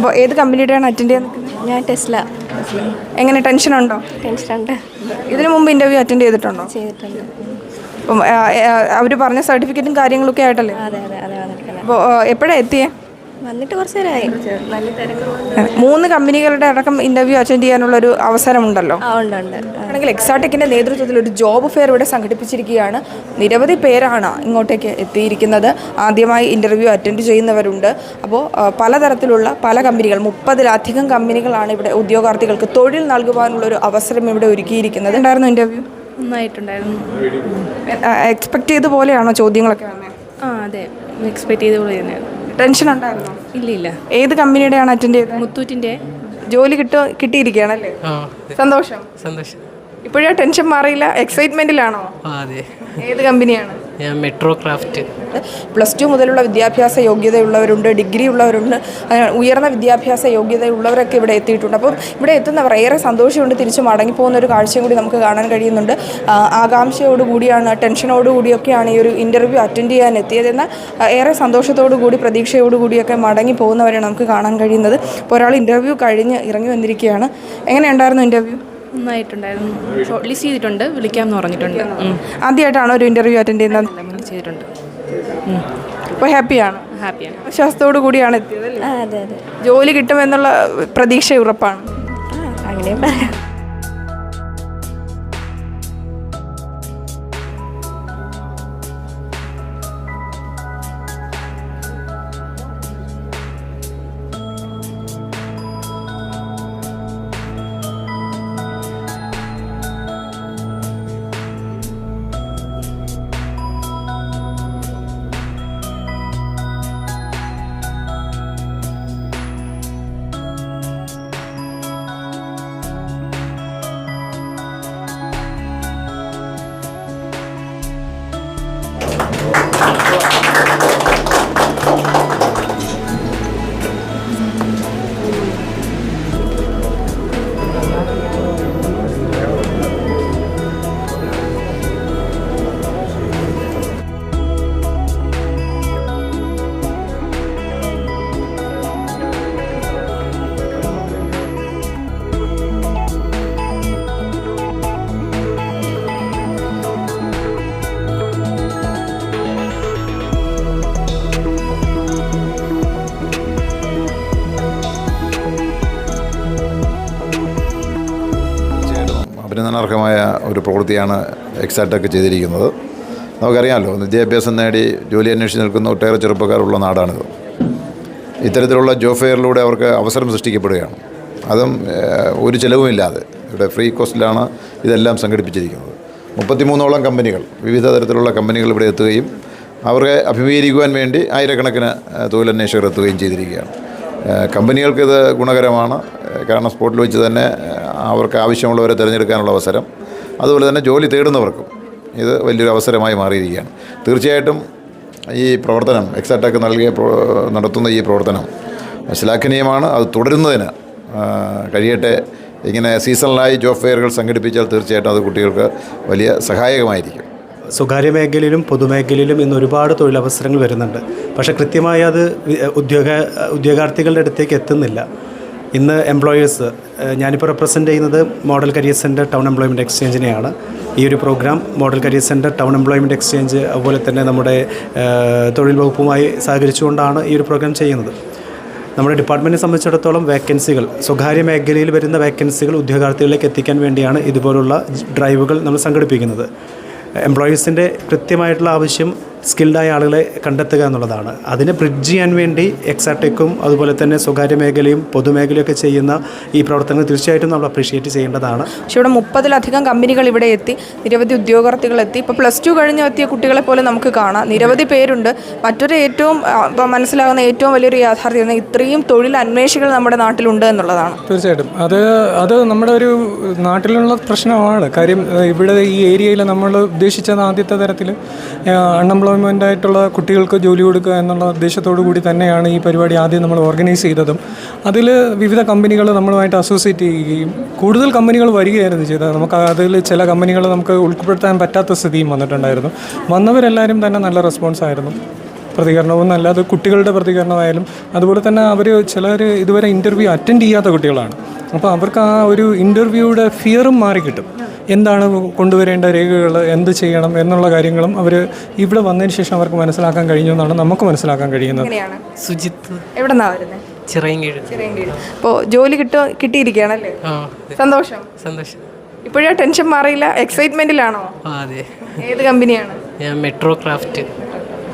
അപ്പോൾ ഏത് കമ്പനിയുടെയാണ് അറ്റൻഡ് ചെയ്യാൻ നിൽക്കുന്നത്? ഞാൻ ടെസ്ല. എങ്ങനെ ടെൻഷൻ ഉണ്ടോ ടെൻഷൻ ഉണ്ട് ഇതിനു മുമ്പ് ഇന്റർവ്യൂ അറ്റൻഡ് ചെയ്തിട്ടുണ്ടോ? ചെയ്തിട്ടുണ്ട്. അപ്പം അവർ പറഞ്ഞ സർട്ടിഫിക്കറ്റും കാര്യങ്ങളൊക്കെ ആയിട്ടല്ലേ? അപ്പോൾ എപ്പോഴാണ് എത്തിയേ? വന്നിട്ട് കുറച്ച് നേരമായി. മൂന്ന് കമ്പനികളുടെ അടക്കം ഇന്റർവ്യൂ അറ്റൻഡ് ചെയ്യാനുള്ളൊരു അവസരമുണ്ടല്ലോ. അവസരം ഉണ്ട് ഉണ്ട്. ആ. ആണെങ്കിൽ എക്സാടെക്കിന്റെ നേതൃത്വത്തിൽ ഒരു ജോബ് ഫെയർ ഇവിടെ സംഘടിപ്പിച്ചിരിക്കുകയാണ്. നിരവധി പേരാണ് ഇങ്ങോട്ടേക്ക് എത്തിയിരിക്കുന്നത്. ആദ്യമായി ഇന്റർവ്യൂ അറ്റൻഡ് ചെയ്യുന്നവരുണ്ട്. അപ്പോൾ പലതരത്തിലുള്ള പല കമ്പനികൾ മുപ്പതിലധികം കമ്പനികളാണ് ഇവിടെ ഉദ്യോഗാർത്ഥികൾക്ക് തൊഴിൽ നൽകുവാനുള്ള ഒരു അവസരം ഇവിടെ ഒരുക്കിയിരിക്കുന്നത്. ഉണ്ടായിരുന്നു നന്നായിട്ടുണ്ടായിരുന്നു. എക്സ്പെക്ട് ചെയ്ത പോലെയാണോ ചോദ്യങ്ങളൊക്കെ ആ അതെ. എക്സ്പെക്ട് ചെയ്ത പോലെ തന്നെയാണ്. ടെൻഷൻ ഉണ്ടായിരുന്നോ? ഇല്ല ഇല്ല ഏത് കമ്പനിയുടെയാണ് അറ്റൻഡ് ചെയ്തത്? മുത്തൂറ്റിന്റെ ജോലി കിട്ടോ കിട്ടിയിരിക്കുകയാണല്ലേ? സന്തോഷം. സന്തോഷം. ഇപ്പോഴേ ടെൻഷൻ മാറിയില്ല. എക്സൈറ്റ്മെന്റിലാണോ അതെ. ഏത് കമ്പനിയാണ്? ഞാൻ മെട്രോ ക്രാഫ്റ്റ് പ്ലസ് ടു മുതലുള്ള വിദ്യാഭ്യാസ യോഗ്യതയുള്ളവരുണ്ട് ഡിഗ്രി ഉള്ളവരുണ്ട് ഉയർന്ന വിദ്യാഭ്യാസ യോഗ്യതയുള്ളവരൊക്കെ ഇവിടെ എത്തിയിട്ടുണ്ട്. അപ്പം ഇവിടെ എത്തുന്നവർ ഏറെ സന്തോഷമുണ്ട് തിരിച്ചു മടങ്ങിപ്പോകുന്ന ഒരു കാഴ്ചയും കൂടി നമുക്ക് കാണാൻ കഴിയുന്നുണ്ട്. ആകാംക്ഷയോടുകൂടിയാണ് ടെൻഷനോടുകൂടിയൊക്കെയാണ് ഈ ഒരു ഇന്റർവ്യൂ അറ്റൻഡ് ചെയ്യാൻ എത്തിയത് എന്നാൽ ഏറെ സന്തോഷത്തോടു കൂടി പ്രതീക്ഷയോട് കൂടിയൊക്കെ മടങ്ങി പോകുന്നവരെ നമുക്ക് കാണാൻ കഴിയുന്നത്. ഇപ്പോൾ ഒരാൾ ഇന്റർവ്യൂ കഴിഞ്ഞ് ഇറങ്ങി വന്നിരിക്കുകയാണ്. എങ്ങനെയുണ്ടായിരുന്നു ഇന്റർവ്യൂ നന്നായിട്ടുണ്ടായിരുന്നു. ഷോർട്ട് ലിസ്റ്റ് ചെയ്തിട്ടുണ്ട് വിളിക്കാമെന്ന് പറഞ്ഞിട്ടുണ്ട്. ആദ്യമായിട്ടാണോ ഒരു ഇന്റർവ്യൂ അറ്റൻഡ് ചെയ്യുന്നത്? മുന്നേ ചെയ്തിട്ടുണ്ട്. അപ്പോൾ ഹാപ്പിയാണ് ഹാപ്പിയാണ് വിശ്വാസത്തോടു കൂടിയാണ് എത്തിയത് അതെ അതെ. ജോലി കിട്ടുമെന്നുള്ള പ്രതീക്ഷ ഉറപ്പാണ്. അങ്ങനെ പറയാം. അഭിനന്ദനാർഹമായ ഒരു പ്രവൃത്തിയാണ് എക്സാറ്റൊക്കെ ചെയ്തിരിക്കുന്നത്. നമുക്കറിയാമല്ലോ വിദ്യാഭ്യാസം നേടി ജോലി അന്വേഷിച്ച് നിൽക്കുന്ന ഒട്ടേറെ ചെറുപ്പക്കാരുള്ള നാടാണിത്. ഇത്തരത്തിലുള്ള ജോബ് ഫെയറിലൂടെ അവർക്ക് അവസരം സൃഷ്ടിക്കപ്പെടുകയാണ്. അതും ഒരു ചിലവുമില്ലാതെ. ഇവിടെ ഫ്രീ കോസ്റ്റിലാണ് ഇതെല്ലാം സംഘടിപ്പിച്ചിരിക്കുന്നത്. മുപ്പത്തിമൂന്നോളം കമ്പനികൾ വിവിധ തരത്തിലുള്ള കമ്പനികൾ ഇവിടെ എത്തുകയും അവരെ അഭിമുഖീകരിക്കുവാൻ വേണ്ടി ആയിരക്കണക്കിന് തൊഴിലന്വേഷകർ എത്തുകയും ചെയ്തിരിക്കുകയാണ്. കമ്പനികൾക്കിത് ഗുണകരമാണ്. കാരണം സ്പോട്ടിൽ വെച്ച് തന്നെ അവർക്ക് ആവശ്യമുള്ളവരെ തിരഞ്ഞെടുക്കാനുള്ള അവസരം. അതുപോലെ തന്നെ ജോലി തേടുന്നവർക്കും ഇത് വലിയൊരു അവസരമായി മാറിയിരിക്കുകയാണ്. തീർച്ചയായിട്ടും ഈ പ്രവർത്തനം എക്സാറ്റക്ക് നൽകിയ നടത്തുന്ന ഈ പ്രവർത്തനം ശ്ലാഘനീയമാണ്. അത് തുടരുന്നതിന് കഴിയട്ടെ. ഇങ്ങനെ സീസണലായി ജോബ് ഫെയറുകൾ സംഘടിപ്പിച്ചാൽ തീർച്ചയായിട്ടും അത് കുട്ടികൾക്ക് വലിയ സഹായകമായിരിക്കും. സ്വകാര്യ മേഖലയിലും പൊതുമേഖലയിലും ഇന്ന് ഒരുപാട് തൊഴിലവസരങ്ങൾ വരുന്നുണ്ട്. പക്ഷേ കൃത്യമായി അത് ഉദ്യോഗ ഉദ്യോഗാർത്ഥികളുടെ അടുത്തേക്ക് എത്തുന്നില്ല. ഇന്ന് എംപ്ലോയേഴ്സ് ഞാനിപ്പോൾ റെപ്രസെന്റ് ചെയ്യുന്നത് model career centre town employment എക്സ്ചേഞ്ചിനെയാണ് ഈ ഒരു programme model career centre town employment exchange അതുപോലെ തന്നെ നമ്മുടെ തൊഴിൽ വകുപ്പുമായി സഹകരിച്ചുകൊണ്ടാണ് ഈ ഒരു പ്രോഗ്രാം ചെയ്യുന്നത്. നമ്മുടെ ഡിപ്പാർട്ട്മെന്റിനെ സംബന്ധിച്ചിടത്തോളം വേക്കൻസികൾ സ്വകാര്യ മേഖലയിൽ വരുന്ന വേക്കൻസികൾ ഉദ്യോഗാർത്ഥികളിലേക്ക് എത്തിക്കാൻ വേണ്ടിയാണ് ഇതുപോലുള്ള ഡ്രൈവുകൾ നമ്മൾ സംഘടിപ്പിക്കുന്നത്. എംപ്ലോയീസിന്റെ കൃത്യമായിട്ടുള്ള ആവശ്യം സ്കിൽഡായ ആളുകളെ കണ്ടെത്തുക എന്നുള്ളതാണ്. അതിനെ ബ്രിഡ്ജ് ചെയ്യാൻ വേണ്ടി എക്സാടെക്കും അതുപോലെ തന്നെ സ്വകാര്യ മേഖലയും പൊതുമേഖലയും ഒക്കെ ചെയ്യുന്ന ഈ പ്രവർത്തനങ്ങൾ തീർച്ചയായിട്ടും നമ്മൾ അപ്രീഷിയേറ്റ് ചെയ്യേണ്ടതാണ്. പക്ഷേ ഇവിടെ മുപ്പതിലധികം കമ്പനികൾ ഇവിടെ എത്തി നിരവധി ഉദ്യോഗാർത്ഥികൾ എത്തി. ഇപ്പോൾ പ്ലസ് ടു കഴിഞ്ഞ് എത്തിയ കുട്ടികളെ പോലെ നമുക്ക് കാണാം. നിരവധി പേരുണ്ട്. മറ്റൊരു ഏറ്റവും ഇപ്പോൾ മനസ്സിലാകുന്ന ഏറ്റവും വലിയൊരു യാഥാർത്ഥ്യം ഇത്രയും തൊഴിൽ അന്വേഷികൾ നമ്മുടെ നാട്ടിലുണ്ട് എന്നുള്ളതാണ്. തീർച്ചയായിട്ടും. അത് അത് നമ്മുടെ ഒരു നാട്ടിലുള്ള പ്രശ്നമാണ്. കാര്യം ഇവിടെ ഈ ഏരിയയിൽ നമ്മൾ ഉദ്ദേശിച്ചത് ആദ്യത്തെ തരത്തിൽ അൺഎംപ്ലോയ്മെന്റ് ആയിട്ടുള്ള കുട്ടികൾക്ക് ജോലി കൊടുക്കുക എന്നുള്ള ഉദ്ദേശത്തോടു കൂടി തന്നെയാണ് ഈ പരിപാടി ആദ്യം നമ്മൾ ഓർഗനൈസ് ചെയ്തതും. അതിൽ വിവിധ കമ്പനികൾ നമ്മളുമായിട്ട് അസോസിയേറ്റ് ചെയ്യുകയും കൂടുതൽ കമ്പനികൾ വരികയായിരുന്നു ചെയ്തത്. നമുക്ക് അതിൽ ചില കമ്പനികൾ നമുക്ക് ഉൾപ്പെടുത്താൻ പറ്റാത്ത സ്ഥിതിയും വന്നിട്ടുണ്ടായിരുന്നു. വന്നവരെല്ലാവരും തന്നെ നല്ല റെസ്പോൺസ് ആയിരുന്നു. പ്രതികരണവും നല്ല അത് കുട്ടികളുടെ പ്രതികരണമായാലും അതുപോലെ തന്നെ അവർ ചിലർ ഇതുവരെ ഇന്റർവ്യൂ അറ്റൻഡ് ചെയ്യാത്ത കുട്ടികളാണ്. അപ്പോൾ അവർക്ക് ആ ഒരു ഇന്റർവ്യൂയുടെ ഫിയറും മാറിക്കിട്ടും. എന്താണ് കൊണ്ടുവരേണ്ട രേഖകൾ എന്ത് ചെയ്യണം എന്നുള്ള കാര്യങ്ങളും അവർ ഇവിടെ വന്നതിന് ശേഷം അവർക്ക് മനസ്സിലാക്കാൻ കഴിഞ്ഞു എന്നാണ് നമുക്ക് മനസ്സിലാക്കാൻ കഴിയുന്നത്. എങ്ങനെയാണ്? സുജിത്ത്. എവിടെ നിന്നാണ് വരുന്നത് ചിറയൻകീഴ് അപ്പോൾ ജോലി കിട്ടോ കിട്ടിയിരിക്കുകയാണല്ലേ? സന്തോഷം? സന്തോഷം. ഇപ്പോഴാ ടെൻഷൻ മാറിയില്ല എക്സൈറ്റ്മെന്റിലാണോ അതെ. ഏത് കമ്പനിയാണ് ഞാൻ മെട്രോ ക്രാഫ്റ്റ്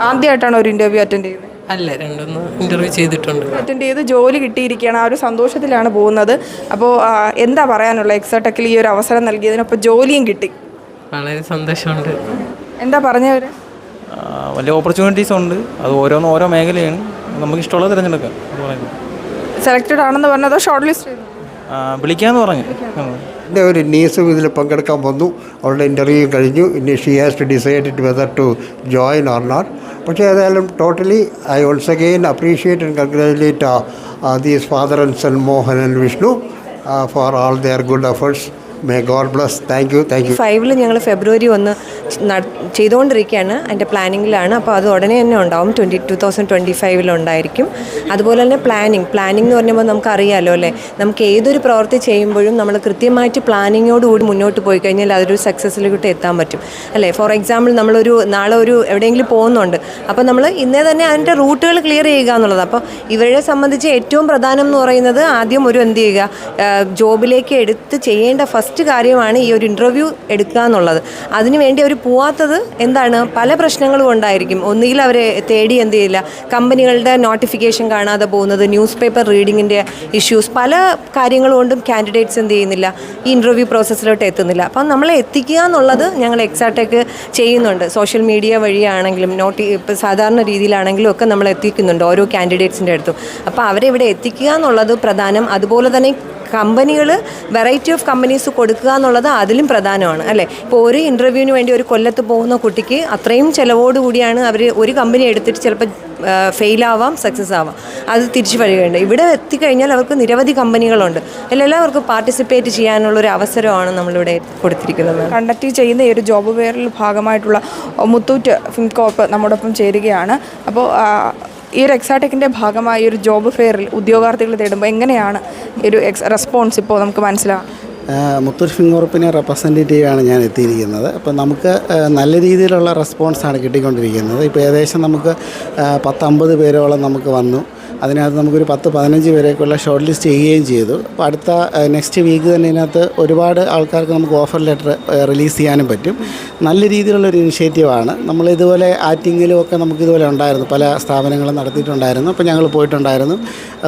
ആദ്യമായിട്ടാണോ ഒരു ഇന്റർവ്യൂ അറ്റൻഡ് ചെയ്യുന്നത്? അല്ല രണ്ടൊന്ന് ഇന്റർവ്യൂ ചെയ്തിട്ടുണ്ട്. അറ്റൻഡ് ചെയ്ത് ജോലി കിട്ടിയിരിക്കുകയാണ്. ആ ഒരു സന്തോഷത്തിലാണ് പോകുന്നത്. അപ്പോൾ എന്താ പറയാനുള്ള എക്സോടെക്കിൽ ഈ ഒരു അവസരം നൽകിയതിനൊപ്പം ജോലിയും കിട്ടി. വളരെ സന്തോഷമുണ്ട്. എന്താ പറഞ്ഞവർ വലിയ ഓപ്പർച്യൂണിറ്റീസ് ഉണ്ട്. അത് ഓരോന്ന് ഓരോ മേഖലയാണ്. നമുക്ക് ഇഷ്ടമുള്ളത് തിരഞ്ഞെടുക്കാം. സെലക്ടഡ് സെലക്റ്റഡ് ആണെന്ന് പറഞ്ഞതോ ഷോർട്ട് ലിസ്റ്റ് വിളിക്കാന്ന് പറഞ്ഞു. എന്റെ ഒരു നീസും ഇതിൽ പങ്കെടുക്കാൻ വന്നു. അവളുടെ ഇന്റർവ്യൂ കഴിഞ്ഞു. ഇനി she has to decide it whether to join or not പക്ഷേ ഏതായാലും totally I also again appreciate and congratulate these father and son Mohan and Vishnu for all their good efforts may God bless thank you thank you ഫൈവിൽ ഞങ്ങൾ ഫെബ്രുവരി ഒന്ന് ചെയ്തുകൊണ്ടിരിക്കുകയാണ് അതിന്റെ പ്ലാനിങ്ങിലാണ് അപ്പോൾ അത് ഉടനെ തന്നെ ഉണ്ടാവും. ട്വന്റി ടു തൗസൻഡ് ട്വന്റി ഫൈവിലുണ്ടായിരിക്കും അതുപോലെ തന്നെ പ്ലാനിങ് പ്ലാനിങ് എന്ന് പറയുമ്പോൾ നമുക്കറിയാമല്ലോ അല്ലേ? നമുക്ക് ഏതൊരു പ്രവൃത്തി ചെയ്യുമ്പോഴും നമ്മൾ കൃത്യമായിട്ട് പ്ലാനിങ്ങോടുകൂടി മുന്നോട്ട് പോയി കഴിഞ്ഞാൽ അതൊരു സക്സസ്സിലോട്ട് എത്താൻ പറ്റും. അല്ലേ? ഫോർ എക്സാമ്പിൾ നമ്മളൊരു നാളെ ഒരു എവിടെയെങ്കിലും പോകുന്നുണ്ട്. അപ്പോൾ നമ്മൾ ഇന്നേ തന്നെ അതിന്റെ റൂട്ടുകൾ ക്ലിയർ ചെയ്യുക എന്നുള്ളത്. അപ്പോൾ ഇവരെ സംബന്ധിച്ച് ഏറ്റവും പ്രധാനം എന്ന് പറയുന്നത് ആദ്യം ഒരു എന്ത് ചെയ്യുക? ജോബിലേക്ക് എടുത്ത് ചെയ്യേണ്ട ഫസ്റ്റ് കാര്യമാണ് ഈ ഒരു ഇന്റർവ്യൂ എടുക്കുക എന്നുള്ളത്. അതിനുവേണ്ടി അവർ പോവാത്തത് എന്താണ്? പല പ്രശ്നങ്ങളും ഉണ്ടായിരിക്കും. ഒന്നുകിൽ അവരെ തേടി എന്ത് ചെയ്യില്ല. കമ്പനികളുടെ നോട്ടിഫിക്കേഷൻ കാണാതെ പോകുന്നത് ന്യൂസ് പേപ്പർ റീഡിങ്ങിന്റെ ഇഷ്യൂസ് പല കാര്യങ്ങൾ കൊണ്ടും കാൻഡിഡേറ്റ്സ് എന്ത് ചെയ്യുന്നില്ല. ഈ ഇന്റർവ്യൂ പ്രോസസ്സിലോട്ട് എത്തുന്നില്ല. അപ്പം നമ്മളെ എത്തിക്കുക എന്നുള്ളത് ഞങ്ങൾ എക്സാറ്റെക്ക് ചെയ്യുന്നുണ്ട്. സോഷ്യൽ മീഡിയ വഴിയാണെങ്കിലും നോട്ടി ഇപ്പോൾ സാധാരണ രീതിയിലാണെങ്കിലും ഒക്കെ നമ്മൾ എത്തിക്കുന്നുണ്ട് ഓരോ കാൻഡിഡേറ്റ്സിന്റെ അടുത്തും. അപ്പോൾ അവരെ ഇവിടെ എത്തിക്കുക എന്നുള്ളത് പ്രധാനം. അതുപോലെ തന്നെ കമ്പനികൾ വെറൈറ്റി ഓഫ് കമ്പനീസ് കൊടുക്കുക എന്നുള്ളത് അതിലും പ്രധാനമാണ് അല്ലേ? ഇപ്പോൾ ഒരു ഇന്റർവ്യൂവിന് വേണ്ടി ഒരു കൊല്ലത്ത് പോകുന്ന കുട്ടിക്ക് അത്രയും ചിലവോട് കൂടിയാണ് അവർ ഒരു കമ്പനി എടുത്തിട്ട് ചിലപ്പോൾ ഫെയിലാവാം സക്സസ് ആവാം അത് തിരിച്ചു വരികയുണ്ട് ഇവിടെ എത്തിക്കഴിഞ്ഞാൽ അവർക്ക് നിരവധി കമ്പനികളുണ്ട്. എല്ലാവർക്കും പാർട്ടിസിപ്പേറ്റ് ചെയ്യാനുള്ള ഒരു അവസരമാണ് നമ്മളിവിടെ കൊടുത്തിരിക്കുന്നത്. കണ്ടക്ട് ചെയ്യുന്ന ഈ ഒരു ജോബ് ഫെയറിൽ ഭാഗമായിട്ടുള്ള മുത്തൂറ്റ് ഫിൻകോപ്പ് നമ്മോടൊപ്പം ചേരുകയാണ്. അപ്പോൾ ഈ ഒരു എക്സാടെക്കിന്റെ ഭാഗമായി ഒരു ജോബ് ഫെയറിൽ ഉദ്യോഗാർത്ഥികൾ തേടുമ്പോൾ എങ്ങനെയാണ് ഒരു എക്സ് റെസ്പോൺസ് ഇപ്പോൾ നമുക്ക് മനസ്സിലാവും മുത്തൂർ ഫിംഗോർപ്പിനെ റെപ്രസെന്റേറ്റീവാണ് ഞാൻ എത്തിയിരിക്കുന്നത്. അപ്പോൾ നമുക്ക് നല്ല രീതിയിലുള്ള റെസ്പോൺസാണ് കിട്ടിക്കൊണ്ടിരിക്കുന്നത്. ഇപ്പോൾ ഏകദേശം നമുക്ക് പത്തമ്പത് പേരോളം നമുക്ക് വന്നു. അതിനകത്ത് നമുക്കൊരു പത്ത് പതിനഞ്ച് പേരേക്കുള്ള ഷോർട്ട് ലിസ്റ്റ് ചെയ്യുകയും ചെയ്തു. അപ്പോൾ അടുത്ത നെക്സ്റ്റ് വീക്ക് തന്നെ ഇതിനകത്ത് ഒരുപാട് ആൾക്കാർക്ക് നമുക്ക് ഓഫർ ലെറ്റർ റിലീസ് ചെയ്യാനും പറ്റും. നല്ല രീതിയിലുള്ള ഒരു ഇനിഷ്യേറ്റീവാണ് നമ്മൾ ഇതുപോലെ ആറ്റിങ്ങിലും ഒക്കെ നമുക്ക് ഇതുപോലെ ഉണ്ടായിരുന്നു. പല സ്ഥാപനങ്ങളും നടത്തിയിട്ടുണ്ടായിരുന്നു. അപ്പോൾ ഞങ്ങൾ പോയിട്ടുണ്ടായിരുന്നു.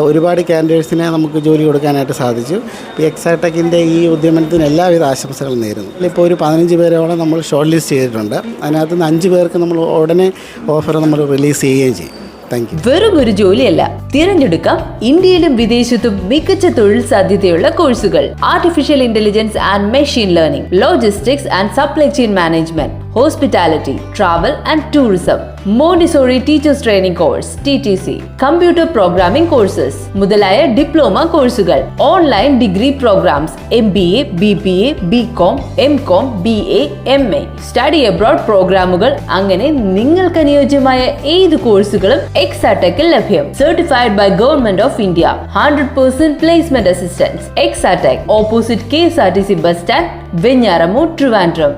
ഒരുപാട് ക്യാൻഡിഡേറ്റ്സിനെ നമുക്ക് ജോലി കൊടുക്കാനായിട്ട് സാധിച്ചു. ഇപ്പോൾ എക്സാടെക്കിന്റെ ഈ ഉദ്യമനത്തിന് എല്ലാവിധ ആശംസകളും നേരുന്നു. ഇപ്പോൾ ഒരു പതിനഞ്ച് പേരോളം നമ്മൾ ഷോർട്ട് ലിസ്റ്റ് ചെയ്തിട്ടുണ്ട്. അതിനകത്ത് നിന്ന് അഞ്ച് പേർക്ക് നമ്മൾ ഉടനെ ഓഫർ നമ്മൾ റിലീസ് ചെയ്യുകയും ചെയ്യും. വെറും ഒരു ജോലിയല്ല. തിരഞ്ഞെടുക്കാം ഇന്ത്യയിലും വിദേശത്തും മികച്ച തൊഴിൽ സാധ്യതയുള്ള കോഴ്സുകൾ. Artificial intelligence and machine learning logistics and supply chain management hospitality travel and tourism Montessori teachers training course T T C computer programming courses മുതലായ ഡിപ്ലോമ കോഴ്സുകൾ online degree programmes M B A B P A B com M com B A M A study abroad പ്രോഗ്രാമുകൾ അങ്ങനെ നിങ്ങൾക്ക് അനുയോജ്യമായ ഏത് കോഴ്സുകളും എക്സാടെക്കിൽ ലഭ്യം. Certified by government of India hundred percent placement assistance Exatech opposite K S R T C bus stand Venjaramoodu Trivandrum